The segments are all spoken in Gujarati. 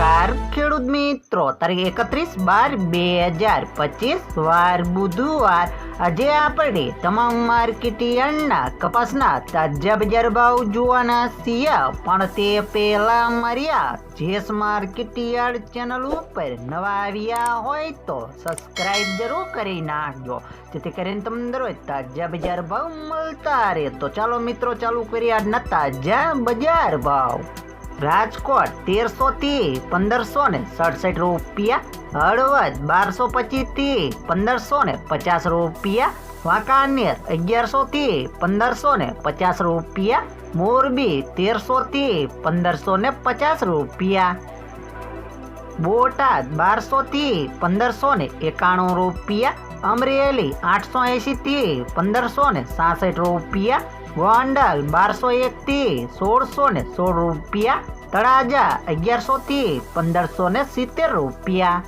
મિત્રો, તારીખ એકત્રીસ બાર બે હજાર પચીસ, વાર બુધવાર. આજે આપણે તમામ માર્કેટિયરના કપાસના તાજા બજાર ભાવ જોવાના છીએ. પણ તે પહેલા મર્યા જેસ માર્કેટિયાર્ડ ચેનલ ઉપર નવા આવ્યા હોય તો સબસ્ક્રાઇબ જરૂર કરી નાખજો. જેથી કરીને તમને દરરોજ તાજા બજાર ભાવ મળતા રહે. તો ચાલો મિત્રો, ચાલુ કરીએ આજના તાજા બજાર ભાવ. રાજકોટ તેરસો થી પંદરસો ને સડસઠ રૂપિયા, હળવદ બારસો પચીસથી પંદરસો ને પચાસ રૂપિયા, વાંકાનેર અગિયારસો થી પંદરસો ને પચાસ રૂપિયા, મોરબી તેરસો થી પંદરસો ને પચાસ રૂપિયા. બોટાદ બારસો થી પંદરસો ને એકાણું રૂપિયા, અમરેલી આઠસો એંશી થી પંદરસો ને સાસઠ રૂપિયા ગોંડલ બારસો એક થી સોળસો ને સોળ રૂપિયા, તળાજા અગિયારસો થી પંદરસો ને સિત્તેર રૂપિયા.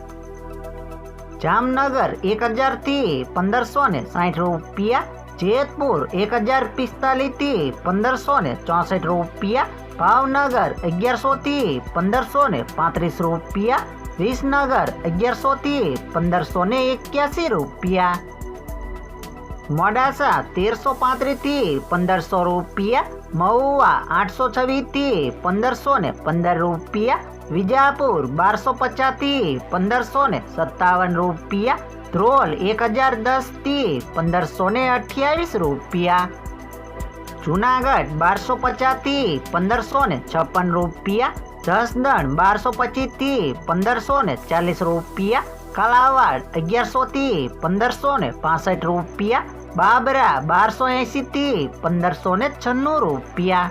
જામનગર એક હજારથી પંદરસો ને સાઠ રૂપિયા જેતપુર એક હજાર પિસ્તાલીસથી પંદરસો ને ચોસઠ રૂપિયા, ભાવનગર અગિયારસો થી પંદરસો ને પાંત્રીસ રૂપિયા, વિસનગર અગિયારસો થી પંદરસો ને એક્યાસી રૂપિયા. મોડાસા તેરસો પાંત્રીસથી પંદરસો રૂપિયા, મહુવા આઠસો છવ્વીસથી પંદરસો ને પંદર રૂપિયા, વિજાપુર બારસો પચાસથી પંદરસો ને સત્તાવન રૂપિયા ધ્રોલ એક હજાર દસથી પંદરસો ને અઠ્યાવીસ રૂપિયા. જુનાગઢ બારસો પચાસથી પંદરસો ને છપ્પન રૂપિયા. જસદણ બારસો પચીસથી પંદરસો ને ચાલીસ રૂપિયા. કાલાવાડ અગિયારસો થી પંદરસો ને પાસઠ રૂપિયા. બાબરા બારસો એંશી થી પંદરસો ને છન્નું રૂપિયા.